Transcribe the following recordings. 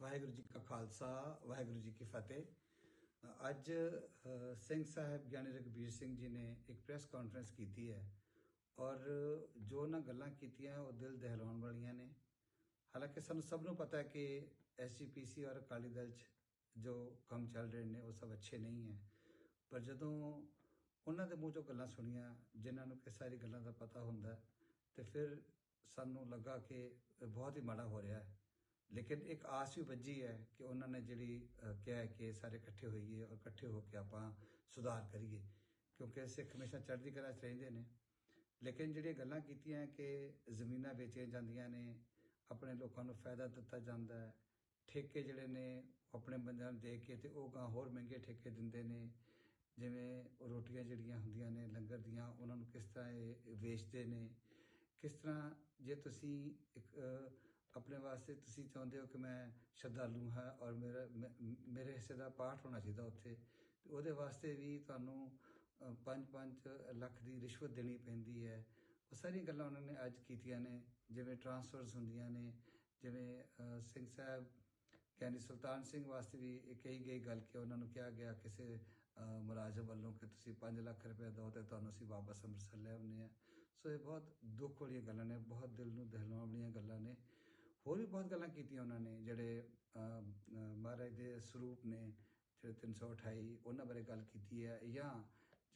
ਵਾਹਿਗੁਰੂ ਜੀ ਕਾ ਖਾਲਸਾ ਵਾਹਿਗੁਰੂ ਜੀ ਕੀ ਫਤਿਹ। ਅੱਜ ਸਿੰਘ ਸਾਹਿਬ ਗਿਆਨੀ ਰਘਬੀਰ ਸਿੰਘ ਜੀ ਨੇ ਇੱਕ ਪ੍ਰੈਸ ਕਾਨਫਰੰਸ ਕੀਤੀ ਹੈ ਔਰ ਜੋ ਉਹਨਾਂ ਗੱਲਾਂ ਕੀਤੀਆਂ ਉਹ ਦਿਲ ਦਹਿਲਾਉਣ ਵਾਲੀਆਂ ਨੇ। ਹਾਲਾਂਕਿ ਸਾਨੂੰ ਸਭ ਨੂੰ ਪਤਾ ਹੈ ਕਿ ਐਸਜੀਪੀਸੀ ਔਰ ਅਕਾਲੀ ਦਲ 'ਚ ਜੋ ਕੰਮ ਚੱਲ ਰਹੇ ਨੇ ਉਹ ਸਭ ਅੱਛੇ ਨਹੀਂ ਹੈ। ਪਰ ਜਦੋਂ ਉਹਨਾਂ ਦੇ ਮੂੰਹ ਚੋਂ ਗੱਲਾਂ ਸੁਣੀਆਂ ਜਿਨ੍ਹਾਂ ਨੂੰ ਕਿ ਸਾਰੀ ਗੱਲਾਂ ਦਾ ਪਤਾ ਹੁੰਦਾ ਹੈ, ਤੇ ਫਿਰ ਸਾਨੂੰ ਲੱਗਾ ਕਿ ਬਹੁਤ ਹੀ ਮਾੜਾ ਹੋ ਰਿਹਾ ਹੈ। ਲੇਕਿਨ ਇੱਕ ਆਸ ਵੀ ਵੱਜੀ ਹੈ ਕਿ ਉਹਨਾਂ ਨੇ ਜਿਹੜੀ ਕਿਹਾ ਕਿ ਸਾਰੇ ਇਕੱਠੇ ਹੋਈਏ ਔਰ ਇਕੱਠੇ ਹੋ ਕੇ ਆਪਾਂ ਸੁਧਾਰ ਕਰੀਏ, ਕਿਉਂਕਿ ਸਿੱਖ ਹਮੇਸ਼ਾ ਚੜ੍ਹਦੀ ਕਲਾ 'ਚ ਰਹਿੰਦੇ ਨੇ। ਲੇਕਿਨ ਜਿਹੜੀਆਂ ਗੱਲਾਂ ਕੀਤੀਆਂ ਕਿ ਜ਼ਮੀਨਾਂ ਵੇਚੀਆਂ ਜਾਂਦੀਆਂ ਨੇ, ਆਪਣੇ ਲੋਕਾਂ ਨੂੰ ਫਾਇਦਾ ਦਿੱਤਾ ਜਾਂਦਾ ਹੈ, ਠੇਕੇ ਜਿਹੜੇ ਨੇ ਆਪਣੇ ਬੰਦਿਆਂ ਨੂੰ ਦੇ ਕੇ ਤੇ ਉਹ ਗਾਂ ਹੋਰ ਮਹਿੰਗੇ ਠੇਕੇ ਦਿੰਦੇ ਨੇ, ਜਿਵੇਂ ਰੋਟੀਆਂ ਜਿਹੜੀਆਂ ਹੁੰਦੀਆਂ ਨੇ, ਲੰਗਰ ਦੀਆਂ, ਉਹਨਾਂ ਨੂੰ ਕਿਸ ਤਰ੍ਹਾਂ ਵੇਚਦੇ ਨੇ, ਕਿਸ ਤਰ੍ਹਾਂ ਜੇ ਤੁਸੀਂ ਇੱਕ ਆਪਣੇ ਵਾਸਤੇ ਤੁਸੀਂ ਚਾਹੁੰਦੇ ਹੋ ਕਿ ਮੈਂ ਸ਼ਰਧਾਲੂ ਹਾਂ ਔਰ ਮੇਰਾ, ਮੈਂ- ਮੇਰੇ ਹਿੱਸੇ ਦਾ ਪਾਠ ਹੋਣਾ ਚਾਹੀਦਾ ਉੱਥੇ, ਤੇ ਉਹਦੇ ਵਾਸਤੇ ਵੀ ਤੁਹਾਨੂੰ 5-5 ਲੱਖ ਦੀ ਰਿਸ਼ਵਤ ਦੇਣੀ ਪੈਂਦੀ ਹੈ। ਉਹ ਸਾਰੀਆਂ ਗੱਲਾਂ ਉਹਨਾਂ ਨੇ ਅੱਜ ਕੀਤੀਆਂ ਨੇ, ਜਿਵੇਂ ਟਰਾਂਸਫਰਸ ਹੁੰਦੀਆਂ ਨੇ, ਜਿਵੇਂ ਸਿੰਘ ਸਾਹਿਬ ਗਿਆਨੀ ਸੁਲਤਾਨ ਸਿੰਘ ਵਾਸਤੇ ਵੀ ਇਹ ਕਹੀ ਗਈ ਗੱਲ ਕਿ ਉਹਨਾਂ ਨੂੰ ਕਿਹਾ ਗਿਆ ਕਿਸੇ ਮੁਲਾਜ਼ਮ ਵੱਲੋਂ ਕਿ ਤੁਸੀਂ 5 ਲੱਖ ਰੁਪਏ ਦਿਓ ਤੇ ਤੁਹਾਨੂੰ ਅਸੀਂ ਵਾਪਸ ਅੰਮ੍ਰਿਤਸਰ ਲੈ ਆਉਂਦੇ ਆ ਸੋ ਇਹ ਬਹੁਤ ਦੁੱਖ ਵਾਲੀਆਂ ਗੱਲਾਂ ਨੇ, ਬਹੁਤ ਦਿਲ ਨੂੰ ਦਹਿਲਾਉਣ ਵਾਲੀਆਂ ਗੱਲਾਂ ਨੇ। ਹੋਰ ਵੀ ਬਹੁਤ ਗੱਲਾਂ ਕੀਤੀਆਂ ਉਹਨਾਂ ਨੇ, ਜਿਹੜੇ ਮਹਾਰਾਜ ਦੇ ਸਰੂਪ ਨੇ, ਜਿਹੜੇ 328 ਉਹਨਾਂ ਬਾਰੇ ਗੱਲ ਕੀਤੀ ਹੈ ਜਾਂ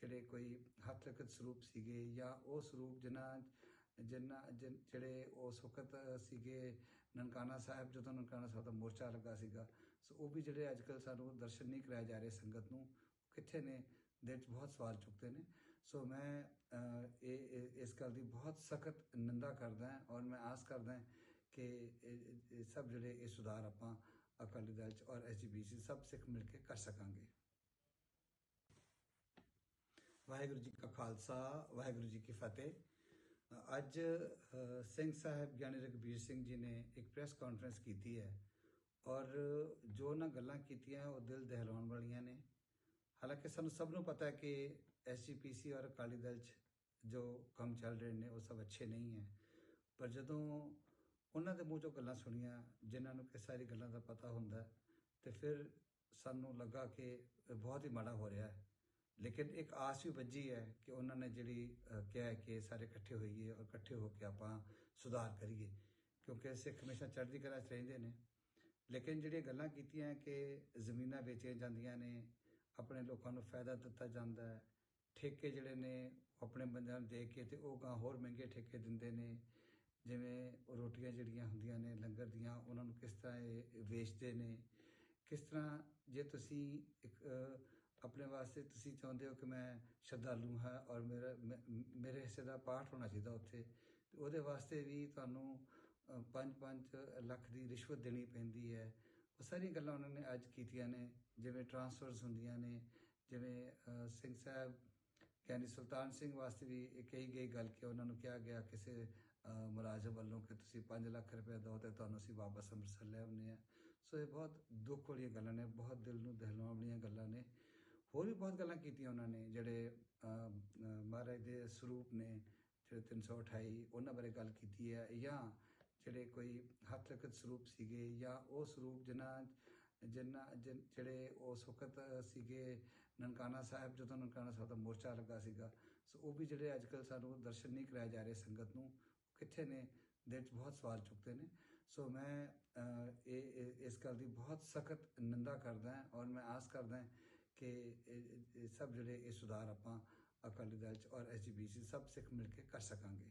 ਜਿਹੜੇ ਕੋਈ ਹੱਥ ਲਿਖਤ ਸਰੂਪ ਸੀਗੇ ਜਾਂ ਉਹ ਸਰੂਪ ਜਿਨ੍ਹਾਂ ਜਿਨ੍ਹਾਂ ਜਿਹੜੇ ਉਸ ਵਕਤ ਸੀਗੇ ਨਨਕਾਣਾ ਸਾਹਿਬ, ਜਦੋਂ ਨਨਕਾਣਾ ਸਾਹਿਬ ਦਾ ਮੋਰਚਾ ਲੱਗਾ ਸੀਗਾ। ਸੋ ਉਹ ਵੀ ਜਿਹੜੇ ਅੱਜਕੱਲ ਸਾਨੂੰ ਦਰਸ਼ਨ ਨਹੀਂ ਕਰਾਏ ਜਾ ਰਹੇ ਸੰਗਤ ਨੂੰ ਕਿੱਥੇ ਨੇ? ਦਿਲ 'ਚ ਬਹੁਤ ਸਵਾਲ ਚੁੱਕਦੇ ਨੇ। ਸੋ ਮੈਂ ਇਹ, ਇਹ- ਇਸ ਗੱਲ ਦੀ ਬਹੁਤ ਸਖਤ ਨਿੰਦਾ ਕਰਦਾ ਹਾਂ ਔਰ ਮੈਂ ਆਸ ਕਰਦਾ ਹਾਂ ਕਿ ਇਹ- ਇਹ ਸਭ ਜਿਹੜੇ ਇਹ ਸੁਧਾਰ ਆਪਾਂ ਅਕਾਲੀ ਦਲ 'ਚ ਔਰ ਐਸਜੀਪੀਸੀ ਸਭ ਸਿੱਖ ਮਿਲ ਕੇ ਕਰ ਸਕਾਂਗੇ ਵਾਹਿਗੁਰੂ ਜੀ ਕਾ ਖਾਲਸਾ ਵਾਹਿਗੁਰੂ ਜੀ ਕੀ ਫਤਿਹ ਅ, ਅੱਜ ਅ, ਸਿੰਘ ਸਾਹਿਬ ਗਿਆਨੀ ਰਘਬੀਰ ਸਿੰਘ ਜੀ ਨੇ ਇੱਕ ਪ੍ਰੈਸ ਕਾਨਫਰੰਸ ਕੀਤੀ ਹੈ ਔਰ ਜੋ ਉਹਨਾਂ ਗੱਲਾਂ ਕੀਤੀਆਂ ਉਹ ਦਿਲ ਦਹਿਲਾਉਣ ਵਾਲੀਆਂ ਨੇ ਹਾਲਾਂਕਿ ਸਾਨੂੰ ਸਭ ਨੂੰ ਪਤਾ ਹੈ ਕਿ ਐਸਜੀਪੀਸੀ ਔਰ ਅਕਾਲੀ ਦਲ 'ਚ ਜੋ ਕੰਮ ਚੱਲ ਰਹੇ ਨੇ ਉਹ ਸਭ ਅੱਛੇ ਨਹੀਂ ਹੈ ਪਰ ਜਦੋਂ ਉਹਨਾਂ ਦੇ ਮੂੰਹ ਚੋਂ ਗੱਲਾਂ ਸੁਣੀਆਂ ਜਿਨ੍ਹਾਂ ਨੂੰ ਕਿ ਸਾਰੀ ਗੱਲਾਂ ਦਾ ਪਤਾ ਹੁੰਦਾ ਹੈ, ਤੇ ਫਿਰ ਸਾਨੂੰ ਲੱਗਾ ਕਿ ਬਹੁਤ ਹੀ ਮਾੜਾ ਹੋ ਰਿਹਾ ਹੈ। ਲੇਕਿਨ ਇੱਕ ਆਸ ਵੀ ਵੱਜੀ ਹੈ ਕਿ ਉਹਨਾਂ ਨੇ ਜਿਹੜੀ ਕਿਹਾ ਕਿ ਸਾਰੇ ਇਕੱਠੇ ਹੋਈਏ ਔਰ ਇਕੱਠੇ ਹੋ ਕੇ ਆਪਾਂ ਸੁਧਾਰ ਕਰੀਏ ਕਿਉਂਕਿ ਸਿੱਖ ਹਮੇਸ਼ਾ ਚੜ੍ਹਦੀ ਕਲਾ 'ਚ ਰਹਿੰਦੇ ਨੇ। ਲੇਕਿਨ ਜਿਹੜੀਆਂ ਗੱਲਾਂ ਕੀਤੀਆਂ ਕਿ ਜ਼ਮੀਨਾਂ ਵੇਚੀਆਂ ਜਾਂਦੀਆਂ ਨੇ ਆਪਣੇ ਲੋਕਾਂ ਨੂੰ ਫਾਇਦਾ ਦਿੱਤਾ ਜਾਂਦਾ ਹੈ ਠੇਕੇ ਜਿਹੜੇ ਨੇ ਆਪਣੇ ਬੰਦਿਆਂ ਨੂੰ ਦੇ ਕੇ ਤੇ ਉਹ ਗਾਂ ਹੋਰ ਮਹਿੰਗੇ ਠੇਕੇ ਦਿੰਦੇ ਨੇ ਜਿਵੇਂ ਰੋਟੀਆਂ ਜਿਹੜੀਆਂ ਹੁੰਦੀਆਂ ਨੇ ਲੰਗਰ ਦੀਆਂ, ਉਹਨਾਂ ਨੂੰ ਕਿਸ ਤਰ੍ਹਾਂ ਇਹ ਵੇਚਦੇ ਨੇ? ਕਿਸ ਤਰ੍ਹਾਂ ਜੇ ਤੁਸੀਂ ਇੱਕ ਆਪਣੇ ਵਾਸਤੇ ਤੁਸੀਂ ਚਾਹੁੰਦੇ ਹੋ ਕਿ ਮੈਂ ਸ਼ਰਧਾਲੂ ਹਾਂ ਔਰ ਮੇਰਾ, ਮੈਂ- ਮੇਰੇ ਹਿੱਸੇ ਦਾ ਪਾਠ ਹੋਣਾ ਚਾਹੀਦਾ ਉੱਥੇ, ਤੇ ਉਹਦੇ ਵਾਸਤੇ ਵੀ ਤੁਹਾਨੂੰ 5-5 ਲੱਖ ਦੀ ਰਿਸ਼ਵਤ ਦੇਣੀ ਪੈਂਦੀ ਹੈ। ਉਹ ਸਾਰੀਆਂ ਗੱਲਾਂ ਉਹਨਾਂ ਨੇ ਅੱਜ ਕੀਤੀਆਂ ਨੇ, ਜਿਵੇਂ ਟਰਾਂਸਫਰਸ ਹੁੰਦੀਆਂ ਨੇ, ਜਿਵੇਂ ਸਿੰਘ ਸਾਹਿਬ ਗਿਆਨੀ ਸੁਲਤਾਨ ਸਿੰਘ ਵਾਸਤੇ ਵੀ ਇਹ ਕਹੀ ਗਈ ਗੱਲ ਕਿ ਉਹਨਾਂ ਨੂੰ ਕਿਹਾ ਗਿਆ ਕਿਸੇ ਮੁਲਾਜ਼ਮ ਵੱਲੋਂ ਕਿ ਤੁਸੀਂ 5 ਲੱਖ ਰੁਪਏ ਦਿਓ ਤੇ ਤੁਹਾਨੂੰ ਅਸੀਂ ਵਾਪਸ ਅੰਮ੍ਰਿਤਸਰ ਲੈ ਆਉਂਦੇ ਆ ਸੋ ਇਹ ਬਹੁਤ ਦੁੱਖ ਵਾਲੀਆਂ ਗੱਲਾਂ ਨੇ, ਬਹੁਤ ਦਿਲ ਨੂੰ ਦਹਿਲਾਉਣ ਵਾਲੀਆਂ ਗੱਲਾਂ ਨੇ। ਹੋਰ ਵੀ ਬਹੁਤ ਗੱਲਾਂ ਕੀਤੀਆਂ ਉਹਨਾਂ ਨੇ, ਜਿਹੜੇ ਮਹਾਰਾਜ ਦੇ ਸਰੂਪ ਨੇ, ਜਿਹੜੇ 328 ਉਹਨਾਂ ਬਾਰੇ ਗੱਲ ਕੀਤੀ ਹੈ ਜਾਂ ਜਿਹੜੇ ਕੋਈ ਹੱਥ ਲਿਖਤ ਸਰੂਪ ਸੀਗੇ ਜਾਂ ਉਹ ਸਰੂਪ ਜਿਨ੍ਹਾਂ ਜਿਨ- ਜਿਹੜੇ ਉਸ ਵਕਤ ਸੀਗੇ ਨਨਕਾਣਾ ਸਾਹਿਬ, ਜਦੋਂ ਨਨਕਾਣਾ ਸਾਹਿਬ ਦਾ ਮੋਰਚਾ ਲੱਗਾ ਸੀਗਾ, ਸੋ ਉਹ ਵੀ ਜਿਹੜੇ ਅੱਜ ਅੱਜਕੱਲ ਸਾਨੂੰ ਦਰਸ਼ਨ ਨਹੀਂ ਕਰਾਏ ਜਾ ਰਹੇ ਸੰਗਤ ਨੂੰ ਕਿੱਥੇ ਨੇ? ਦਿਲ 'ਚ ਬਹੁਤ ਸਵਾਲ ਚੁੱਕਦੇ ਨੇ। ਸੋ ਮੈਂ ਇਹ ਇਸ ਗੱਲ ਦੀ ਬਹੁਤ ਸਖਤ ਨਿੰਦਾ ਕਰਦਾ ਹਾਂ ਔਰ ਮੈਂ ਆਸ ਕਰਦਾ ਹਾਂ ਕਿ ਸਭ ਜਿਹੜੇ ਇਹ ਸੁਧਾਰ ਆਪਾਂ ਅਕਾਲੀ ਦਲ 'ਚ ਔਰ ਐਸਜੀਪੀਸੀ ਸਭ ਸਿੱਖ ਮਿਲ ਕੇ ਕਰ ਸਕਾਂਗੇ।